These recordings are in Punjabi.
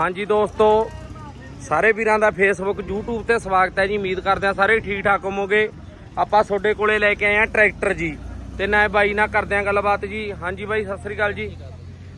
ਹਾਂਜੀ ਦੋਸਤੋ, ਸਾਰੇ ਵੀਰਾਂ ਦਾ ਫੇਸਬੁੱਕ YouTube ਤੇ ਸਵਾਗਤ ਹੈ ਜੀ। ਉਮੀਦ ਕਰਦੇ ਆ ਸਾਰੇ ਠੀਕ ਠਾਕ ਹੋਵੋਗੇ। ਆਪਾਂ ਤੁਹਾਡੇ ਕੋਲੇ ਲੈ ਕੇ ਆਏ ਆ ਟਰੈਕਟਰ ਜੀ। ਤੇ ਨਾ ਬਾਈ ਨਾਲ ਕਰਦੇ ਆ ਗੱਲਬਾਤ ਜੀ। ਹਾਂਜੀ ਬਾਈ, ਸਤਿ ਸ੍ਰੀ ਅਕਾਲ ਜੀ।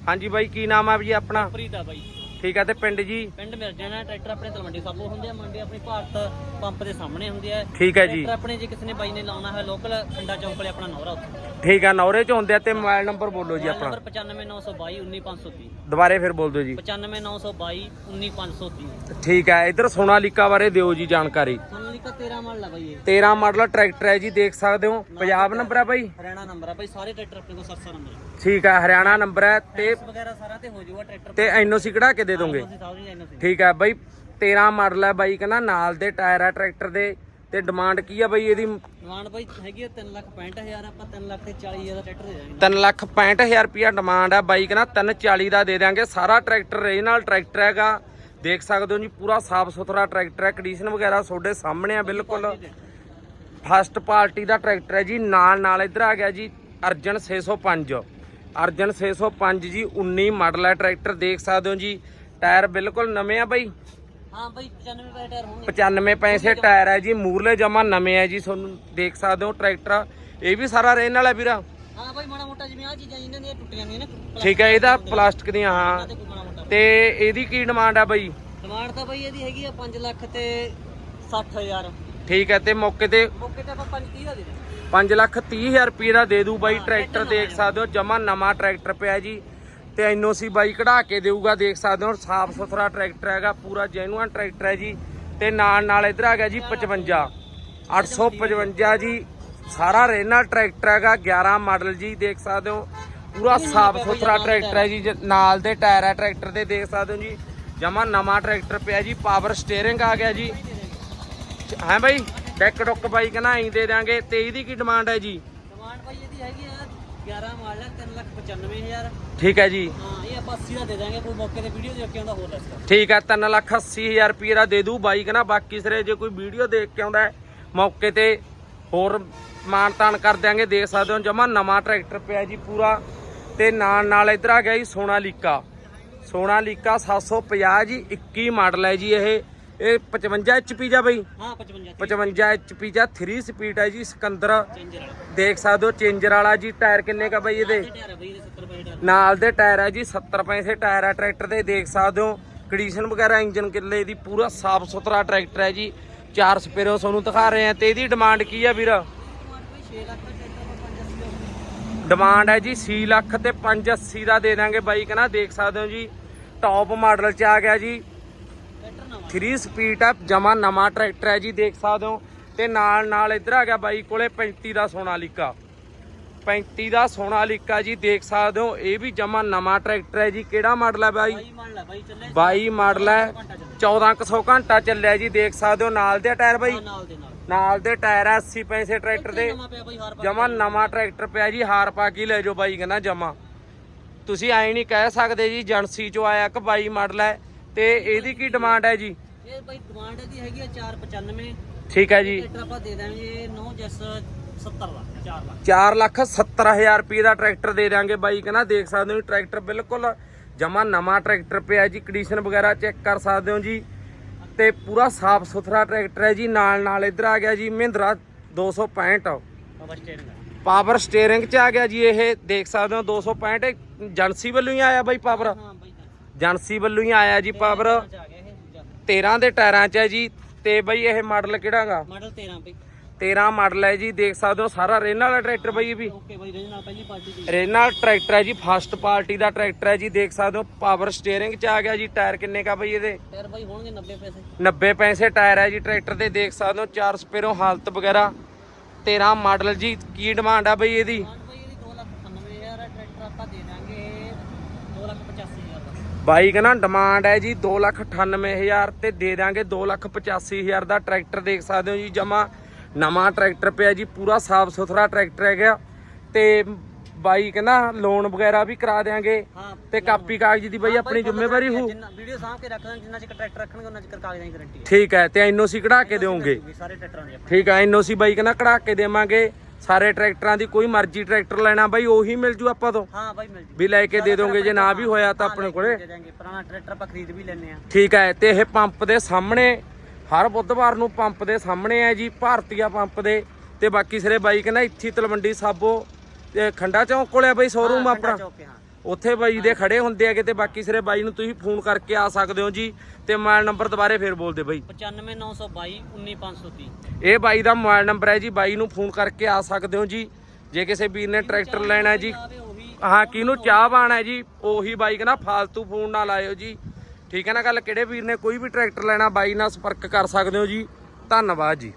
ਹਾਂਜੀ ਬਾਈ, ਕੀ ਨਾਮ ਆ ਜੀ ਆਪਣਾ? ਪ੍ਰੀਤ ਆ ਬਾਈ। ਠੀਕ ਹੈ ਤੇ ਪਿੰਡ ਜੀ? ਪਿੰਡ ਮਿਲ ਜਾਣਾ ਟਰੈਕਟਰ ਆਪਣੇ ਤਲਵੰਡੀ ਸਾਬੋ ਹੁੰਦੇ ਆ ਮੰਡੀ ਆਪਣੀ ਭਾਰਤ ਪੰਪ ਦੇ ਸਾਹਮਣੇ ਹੁੰਦੇ ਆ। ਠੀਕ ਹੈ ਜੀ। ਟਰੈਕਟਰ ਆਪਣੇ ਜੇ ਕਿਸੇ ਨੇ ਬਾਈ ਨੇ ਲਾਉਣਾ ਹੈ ਲੋਕਲ ਖੰਡਾ ਚੌਂਕ ਕੋਲੇ ਆਪਣਾ ਨੌਰਾ ਉੱਥੇ। ਠੀਕ ਹੈ ਨੌਰੇ ਚ ਹੁੰਦੇ ਆ ਤੇ ਮੋਬਾਈਲ ਨੰਬਰ ਬੋਲੋ ਜੀ ਨੰਬਰ ਆਪਣਾ 95922 19530 ਦੁਬਾਰੇ ਫਿਰ ਬੋਲ ਦਿਓ ਜੀ। 95922 19530 ਠੀਕ ਹੈ ਇਧਰ ਸੋਨਾਲੀਕਾ ਬਾਰੇ ਦਿਓ ਜੀ ਜਾਣਕਾਰੀ। 13 ਮਾਡਲ ਆ ਬਾਈ ਇਹ। 13 ਮਾਡਲ ਟਰੈਕਟਰ ਹੈ ਜੀ ਦੇਖ ਸਕਦੇ ਹੋ। ਪੰਜਾਬ ਨੰਬਰ ਹੈ ਬਾਈ? ਹਰਿਆਣਾ ਨੰਬਰ ਆ ਬਾਈ ਸਾਰੇ ਟਰੈਕਟਰ ਆਪਣੇ ਕੋਲ 700 ਨੰਬਰ ਆ। ਠੀਕ ਹੈ ਹਰਿਆਣਾ ਨੰਬਰ ਹੈ ਤੇ ਇਸ ਵਗੈਰਾ ਸਾਰਾ ਤੇ ਹੋ ਜਾਊਗਾ ਟਰੈਕਟਰ ਤੇ ਐਨਓਸੀ ਕਢਾ ਕੇ ਦੇ ਦੋਗੇ? ਤੁਸੀਂ ਸਾਰੀ ਠੀਕ ਹੈ ਬਾਈ 13 ਮਾਡਲ ਹੈ ਬਾਈ ਕਹਿੰਦਾ ਨਾਲ ਦੇ ਟਾਇਰ ਆ ਟਰੈਕਟਰ ਦੇ। ਤੇ ਡਿਮਾਂਡ ਕੀ ਆ ਬਾਈ ਇਹਦੀ? ਡਿਮਾਂਡ ਬਾਈ ਹੈਗੀ 3 ਲੱਖ 65000 ਆਪਾਂ 3 ਲੱਖ ਤੇ 40000 ਦਾ ਟਰੈਕਟਰ ਦੇ ਦਾਂਗੇ। 3 ਲੱਖ 65000 ਰੁਪਿਆ ਡਿਮਾਂਡ ਹੈ ਬਾਈ ਕਹਿੰਦਾ 340 ਦਾ ਦੇ ਦਾਂਗੇ ਸਾਰਾ ਟਰੈਕਟਰ ਰੀਜਨਲ ਟਰੈਕਟਰ ਹੈਗਾ। ਦੇਖ ਸਕਦੇ ਹੋ ਜੀ ਪੂਰਾ ਸਾਫ਼ ਸੁਥਰਾ ਟਰੈਕਟਰ ਹੈ ਕੰਡੀਸ਼ਨ ਵਗੈਰਾ ਤੁਹਾਡੇ ਸਾਹਮਣੇ ਆ ਬਿਲਕੁਲ। ਫਸਟ ਪਾਰਟੀ ਦਾ ਟਰੈਕਟਰ ਹੈ ਜੀ ਨਾਲ ਨਾਲ ਇੱਧਰ ਆ ਗਿਆ ਜੀ ਅਰਜਨ 605 ਅਰਜਨ 605 ਜੀ 19 ਮਾਡਲ ਹੈ ਟਰੈਕਟਰ ਦੇਖ ਸਕਦੇ ਹੋ ਜੀ ਟਾਇਰ ਬਿਲਕੁਲ ਨਵੇਂ ਆ ਬਾਈ। ਹਾਂ ਬਾਈ 95 ਪੈਸੇ ਟਾਇਰ ਹੋਣਗੇ। 95 ਪੈਸੇ ਟਾਇਰ ਹੈ ਜੀ ਮੂਰਲੇ ਜਮਾ ਨਵੇਂ ਹੈ ਜੀ ਤੁਹਾਨੂੰ ਦੇਖ ਸਕਦੇ ਹੋ ਟਰੈਕਟਰ ਇਹ ਵੀ ਸਾਰਾ ਰਹਿਣ ਵਾਲਾ ਵੀਰਾ। ਹਾਂ ਬਾਈ ਮਾੜਾ ਮੋਟਾ ਜਿਵੇਂ ਆ ਚੀਜ਼ਾਂ ਇਹਨਾਂ ਦੀਆਂ ਟੁੱਟੀਆਂ ਨੇ ਨਾ ਠੀਕ ਹੈ ਇਹਦਾ ਪਲਾਸਟਿਕ ਦੀਆਂ ਹਾਂ। ਤੇ ਇਹਦੀ ਕੀ ਡਿਮਾਂਡ ਆ ਬਾਈ? ਡਿਮਾਂਡ ਤਾਂ ਬਾਈ ਇਹਦੀ ਹੈਗੀ ਆ 5 ਲੱਖ ਤੇ 60000 ਠੀਕ ਹੈ ਤੇ ਮੌਕੇ ਤੇ ਮੌਕੇ ਤੇ ਆਪਾਂ 5 30 ਦਾ ਦੇ ਦਾਂਗੇ 5 ਲੱਖ 30 ਹਜ਼ਾਰ ਰੁਪਏ ਦਾ ਦੇ ਦੂ ਬਾਈ ਟਰੈਕਟਰ ਦੇਖ ਸਕਦੇ ਹੋ ਜਮਾ ਨਵਾਂ ਟਰੈਕਟਰ ਪਿਆ ਜੀ। ਤੇ ਐਨਓਸੀ ਬਾਈ ਕਢਾ ਕੇ ਦੇਊਗਾ ਦੇਖ ਸਕਦੇ ਹੋ ਸਾਫ਼ ਸੁਥਰਾ ਟਰੈਕਟਰ ਹੈਗਾ ਪੂਰਾ ਜੈਨੂਅਨ ਟਰੈਕਟਰ ਹੈ ਜੀ। ਤੇ ਨਾਲ ਨਾਲ ਇਧਰ ਆ ਗਿਆ ਜੀ 55 855 ਜੀ ਸਾਰਾ ਰੇਨਾ ਟਰੈਕਟਰ ਹੈਗਾ 11 ਮਾਡਲ ਜੀ ਦੇਖ ਸਕਦੇ ਹੋ। ਪੂਰਾ ਸਾਫ਼ ਸੁਥਰਾ ਟਰੈਕਟਰ ਹੈ ਜੀ ਜ- ਨਾਲ ਦੇ ਟਾਇਰ ਹੈ ਟਰੈਕਟਰ ਦੇ ਦੇਖ ਸਕਦੇ ਹੋ ਜੀ। ਜਮਾ ਨਵਾਂ ਟਰੈਕਟਰ ਪਿਆ ਜੀ ਪਾਵਰ ਸਟੀਅਰਿੰਗ ਆ ਗਿਆ ਜੀ। ਹੈ ਬਾਈ? ਡੈਕ ਡੁੱਕ ਬਾਈ ਕਹਿੰਦਾ ਐਂ ਦੇ ਦਾਂਗੇ ਤੇ ਇਹਦੀ ਕੀ ਡਿਮਾਂਡ ਹੈ ਜੀ? ਡਿਮਾਂਡ ਬਾਈ ਇਹਦੀ ਹੈਗੀ ਆ 11 ਮਾਡਲ 3 ਲੱਖ 95000 ਠੀਕ ਹੈ ਜੀ। ਹਾਂ ਇਹ ਆਪਾਂ 80 ਦਾ ਦੇ ਦਾਂਗੇ ਕੋਈ ਮੌਕੇ ਤੇ ਵੀਡੀਓ ਦੇਖ ਕੇ ਆਉਂਦਾ ਹੋਰ ਲੈਸ ਕਰ ਠੀਕ ਹੈ 3 ਲੱਖ 80 ਹਜ਼ਾਰ ਰੁਪਏ ਦਾ ਦੇ ਦੂ ਬਾਈ ਕਹਿੰਦਾ ਬਾਕੀ ਸਿਰੇ ਜੇ ਕੋਈ ਵੀਡੀਓ ਦੇਖ ਕੇ ਆਉਂਦਾ ਹੈ, ਮੌਕੇ ਤੇ ਹੋਰ ਮਾਨ ਤਾਨ ਕਰ ਦਿਆਂਗੇ ਦੇਖ ਸਕਦੇ ਹੋ। ਜਮਾ ਨਵਾਂ ਟਰੈਕਟਰ ਪਿਆ ਜੀ ਪੂਰਾ ਤੇ ਨਾਲ ਨਾਲ ਇਧਰ ਆ ਗਿਆ ਜੀ ਸੋਨਾਲੀਕਾ। ਸੋਨਾਲੀਕਾ 750 ਜੀ 21 ਮਾਡਲ ਹੈ ਜੀ ਇਹ। ਇਹ 55 ਐਚਪੀ ਜਾ ਬਈ। ਹਾਂ 55 55 ਐਚਪੀ ਜਾਂ 3 ਸਪੀਡ ਹੈ ਜੀ ਸਿਕੰਦਰ। ਦੇਖ ਸਕਦੇ ਹੋ ਚੇਂਜਰ ਵਾਲਾ ਜੀ ਟਾਇਰ ਕਿੰਨੇ ਕਾ ਬਈ ਇਹਦੇ? ਇਹ ਟਾਇਰ ਆ ਬਾਈ ਇਹਦੇ 70 ਪੈਸੇ ਟਾਇਰ। ਨਾਲ ਦੇ ਟਾਇਰ ਹੈ ਜੀ 70 ਪੈਸੇ ਟਾਇਰ ਹੈ ਟਰੈਕਟਰ ਦੇ ਦੇਖ ਸਕਦੇ ਹੋ। ਕੰਡੀਸ਼ਨ ਵਗੈਰਾ ਇੰਜਨ ਕਿੱਲੇ ਦੀ ਪੂਰਾ ਸਾਫ਼ ਸੁਥਰਾ ਟਰੈਕਟਰ ਹੈ ਜੀ। ਚਾਰ ਸਪੇਰੋ ਤੁਹਾਨੂੰ ਦਿਖਾ ਰਹੇ ਆ ਤੇ ਇਹਦੀ ਡਿਮਾਂਡ ਕੀ ਆ ਵੀਰ? ਡਿਮਾਂਡ ਬਾਈ 6 ਲੱਖ ਦਾ ਟਰੈਕਟਰ ਆਪਾਂ 580 ਦਾ ਡਿਮਾਂਡ ਹੈ ਜੀ 6 ਲੱਖ ਤੇ 580 ਦਾ ਦੇ ਦਾਂਗੇ ਬਾਈਕ ਨਾ ਦੇਖ ਸਕਦੇ ਹੋ ਜੀ। ਟੌਪ ਮਾਡਲ ਚ ਆ ਗਿਆ ਜੀ। ਟਰੈਕਟਰ 3 ਸਪੀਡ ਆ ਜਮਾ ਨਵਾਂ ਟਰੈਕਟਰ ਹੈ ਜੀ, ਦੇਖ ਸਕਦੇ ਹੋ। ਤੇ ਨਾਲ ਨਾਲ ਇੱਧਰ ਆ ਗਿਆ ਬਾਈਕ ਕੋਲੇ 35 ਦਾ ਸੋਨਾਲੀਕਾ। 35 ਦਾ ਸੋਨਾਲੀਕਾ ਜੀ ਦੇਖ ਸਕਦੇ ਹੋ ਇਹ ਵੀ ਜਮਾ ਨਵਾਂ ਟਰੈਕਟਰ ਹੈ ਜੀ ਕਿਹੜਾ ਮਾਡਲ ਹੈ ਬਾਈ? 22 ਮਾਡਲ ਆ ਬਾਈ ਚੱਲੇ 22 ਮਾਡਲ ਹੈ। 1400 ਘੰਟਾ ਚੱਲਿਆ। ਜੀ ਦੇਖ ਸਕਦੇ ਹੋ ਨਾਲ ਦੇ ਟਾਇਰ ਬਾਈ? ਨਾਲ ਦੇ ਟਾਇਰ ਆ 80 ਪੈਸੇ ਟਰੈਕਟਰ ਦੇ। ਬਾਈ ਜਮਾ ਨਵਾਂ ਟਰੈਕਟਰ ਪਿਆ ਜੀ ਹਾਰ ਪਾ ਕੇ ਲੈ ਜਾਓ ਬਾਈ ਕਹਿੰਦਾ ਜਮਾ। ਤੁਸੀਂ ਐਂ ਨਹੀਂ ਕਹਿ ਸਕਦੇ ਜੀ ਏਜੰਸੀ ਚੋਂ ਆਇਆ ਕਿ 22 ਮਾਡਲ ਹੈ ਤੇ ਇਹਦੀ ਕੀ ਡਿਮਾਂਡ ਹੈ ਜੀ? ਇਹ ਬਾਈ ਡਿਮਾਂਡ ਇਹਦੀ ਹੈਗੀ ਆ 495 ਠੀਕ ਹੈ ਜੀ। ਟਰੈਕਟਰ ਆਪਾਂ ਦੇ ਦਾਂਗੇ 9 ਜੈਸ 70 ਦਾ 4 ਲੱਖ। 4 ਲੱਖ 70 ਹਜ਼ਾਰ ਰੁਪਏ ਦਾ ਟਰੈਕਟਰ ਦੇ ਦਾਂਗੇ ਬਾਈ ਕਹਿੰਦਾ ਦੇਖ ਸਕਦੇ ਹੋ ਟਰੈਕਟਰ ਬਿਲਕੁਲ ਜਮਾ ਨਵਾਂ ਟਰੈਕਟਰ ਪਿਆ ਜੀ ਕੰਡੀਸ਼ਨ ਵਗੈਰਾ ਚੈੱਕ ਕਰ ਸਕਦੇ ਹੋ ਜੀ। ਤੇ ਪੂਰਾ ਸਾਫ਼ ਸੁਥਰਾ ਟਰੈਕਟਰ ਹੈ ਜੀ ਨਾਲ ਨਾਲ ਇੱਧਰ ਆ ਗਿਆ ਜੀ ਮਹਿੰਦਰਾ 265 ਪਾਵਰ ਸਟੀਅਰਿੰਗ ਚ ਆ ਗਿਆ ਜੀ ਇਹ ਦੇਖ ਸਕਦੇ ਹੋ 265 ਏਜੰਸੀ ਵੱਲੋਂ ਹੀ ਆਇਆ ਬਾਈ ਪਾਵਰ ਏਜੰਸੀ ਵੱਲੋਂ ਹੀ ਆਇਆ ਜੀ ਪਾਵਰ ਆ ਗਿਆ ਇਹ ਦੂਜਾ 13 ਦੇ ਟਾਇਰਾਂ ਚ ਹੈ ਜੀ ਤੇ ਬਾਈ ਇਹ ਮਾਡਲ ਕਿਹੜਾਗਾ ਮਾਡਲ 13 ਬਾਈ। 13 ਮਾਡਲ ਹੈ ਜੀ ਦੇਖ ਸਕਦੇ ਹੋ ਸਾਰਾ ਰੇਨ ਵਾਲਾ ਟਰੈਕਟਰ ਬਾਈ ਵੀ। ਓਕੇ ਬਾਈ ਰੇਂਜ ਨਾਲ ਪਹਿਲੀ ਪਾਰਟੀ ਦੀ ਰੇਨਾ ਟਰੈਕਟਰ ਹੈ ਜੀ ਫਸਟ ਪਾਰਟੀ ਦਾ ਟਰੈਕਟਰ ਹੈ ਜੀ ਦੇਖ ਸਕਦੇ ਹੋ ਪਾਵਰ ਸਟੀਅਰਿੰਗ ਚ ਆ ਗਿਆ ਜੀ ਟਾਇਰ ਕਿੰਨੇ ਕਾ ਬਈ ਇਹਦੇ? ਟਾਇਰ ਬਾਈ ਹੋਣਗੇ 90 ਪੈਸੇ। 90 ਪੈਸੇ ਟਾਇਰ ਹੈ ਜੀ ਟਰੈਕਟਰ ਦੇ ਦੇਖ ਸਕਦੇ ਹੋ ਚਾਰ ਸਪੇਰੋ ਹਾਲਤ ਵਗੈਰਾ। 13 ਮਾਡਲ ਜੀ ਕੀ ਡਿਮਾਂਡ ਆ ਬਈ ਇਹਦੀ? ਬਾਈ ਇਹਦੀ 298000 ਆ ਟਰੈਕਟਰ ਆਪਾਂ ਦੇ ਦਾਂਗੇ 285000 ਦਾ। ਬਾਈ ਕਹਿੰਦਾ ਡਿਮਾਂਡ ਹੈ ਜੀ 298000 ਤੇ ਦੇ ਦਾਂਗੇ 285000 ਦਾ ਟਰੈਕਟਰ ਦੇਖ ਸਕਦੇ ਹੋ ਜੀ ਜਮਾ ਨਵਾਂ ਟਰੈਕਟਰ ਪਿਆ ਜੀ ਪੂਰਾ ਸਾਫ਼ ਸੁਥਰਾ ਟਰੈਕਟਰ ਹੈਗਾ। ਤੇ ਬਾਈ ਕਹਿੰਦਾ ਲੋਨ ਵਗੈਰਾ ਵੀ ਕਰਾ ਦੇਾਂਗੇ ਤੇ ਕਾਪੀ ਕਾਗਜ਼ ਦੀ ਬਾਈ ਆਪਣੀ ਜ਼ਿੰਮੇਵਾਰੀ ਹੋ ਜਿੰਨਾ ਵੀਡੀਓ ਸਾਂਭ ਕੇ ਰੱਖ ਦਾਂਗੇ ਜਿੰਨਾ ਚਿਰ ਟਰੈਕਟਰ ਰੱਖਣਗੇ ਉਹਨਾਂ ਚਿਰ ਕਾਗਜ਼ਾਂ ਦੀ ਗਾਰੰਟੀ ਠੀਕ ਹੈ ਤੇ ਐਨਓਸੀ ਕਢਾ ਕੇ ਦਿਓਗੇ। ਹੈ ਸਾਰੇ ਟਰੈਕਟਰਾਂ ਦੀ ਆਪਣੀ ਠੀਕ ਹੈ ਐਨਓਸੀ ਬਾਈ ਕਹਿੰਦਾ ਕਢਾ ਕੇ ਦੇਵਾਂਗੇ। ਸਾਰੇ ਟਰੈਕਟਰਾਂ ਦੀ ਕੋਈ ਮਰਜ਼ੀ ਟਰੈਕਟਰ ਲੈਣਾ ਬਾਈ ਉਹੀ ਮਿਲ ਜੂ ਆਪਾਂ ਤੋਂ। ਹਾਂ ਬਾਈ ਮਿਲ ਜੂ। ਵੀ ਲੈ ਕੇ ਦੇ ਦੋਗੇ ਜੇ ਨਾ ਵੀ ਹੋਇਆ ਤਾਂ ਆਪਣੇ ਕੋਲੇ। ਦੇ ਦਾਂਗੇ ਪੁਰਾਣਾ ਟਰੈਕਟਰ ਆਪਾਂ ਖਰੀਦ ਵੀ ਲੈਣੇ ਆ ਠੀਕ ਹੈ ਤੇ ਇਹ ਪੰਪ ਦੇ ਸਾਹਮਣੇ ਹਰ ਬੁੱਧਵਾਰ ਨੂੰ ਪੰਪ ਦੇ ਸਾਹਮਣੇ ਹੈ ਜੀ ਭਾਰਤੀਆ ਪੰਪ ਦੇ। ਤੇ ਬਾਕੀ ਸਿਰੇ ਬਾਈ ਕਹਿੰਦਾ ਇੱਥੇ ਹੀ ਤਲਵੰਡੀ ਸਾਬੋ ਤੇ ਖੰਡਾ ਚੌਂਕ ਕੋਲੇ ਆ ਬਾਈ ਸ਼ੋਰੂਮ ਹਾਂ, ਆਪਣਾ? ਹੈ, ਹਾਂ। ਉੱਥੇ ਬਾਈ ਦੇ ਖੜੇ ਹੁੰਦੇ ਆ ਕਿਤੇ ਬਾਕੀ ਸਿਰੇ ਬਾਈ ਨੂੰ ਤੁਸੀਂ ਫੋਨ ਕਰਕੇ ਆ ਸਕਦੇ ਹੋ ਜੀ। ਤੇ ਮੋਬਾਈਲ ਨੰਬਰ ਦੁਬਾਰੇ ਫੇਰ ਬੋਲ ਦੇ ਬਾਈ 95922 19530 ਇਹ ਬਾਈ ਦਾ ਮੋਬਾਈਲ ਨੰਬਰ ਹੈ ਜੀ ਬਾਈ ਨੂੰ ਫੋਨ ਕਰਕੇ ਆ ਸਕਦੇ ਹੋ ਜੀ। ਜੇ ਕਿਸੇ ਵੀਰ ਨੇ ਟਰੈਕਟਰ ਲੈਣਾ ਜੀ। ਹਾਂ ਕਿਹਨੂੰ ਚਾਹ ਬਾਣਾ ਹੈ ਜੀ ਉਹੀ ਬਾਈ ਕਹਿੰਦਾ ਫਾਲਤੂ ਫੋਨ ਨਾ ਲਾਇਓ ਜੀ। ਠੀਕ ਹੈ ਨਾ ਗੱਲ? ਕਿਹੜੇ ਵੀਰ ਨੇ ਕੋਈ ਵੀ ਟਰੈਕਟਰ ਲੈਣਾ, ਬਾਈ ਨਾਲ ਸੰਪਰਕ ਕਰ ਸਕਦੇ ਹੋ ਜੀ। ਧੰਨਵਾਦ ਜੀ।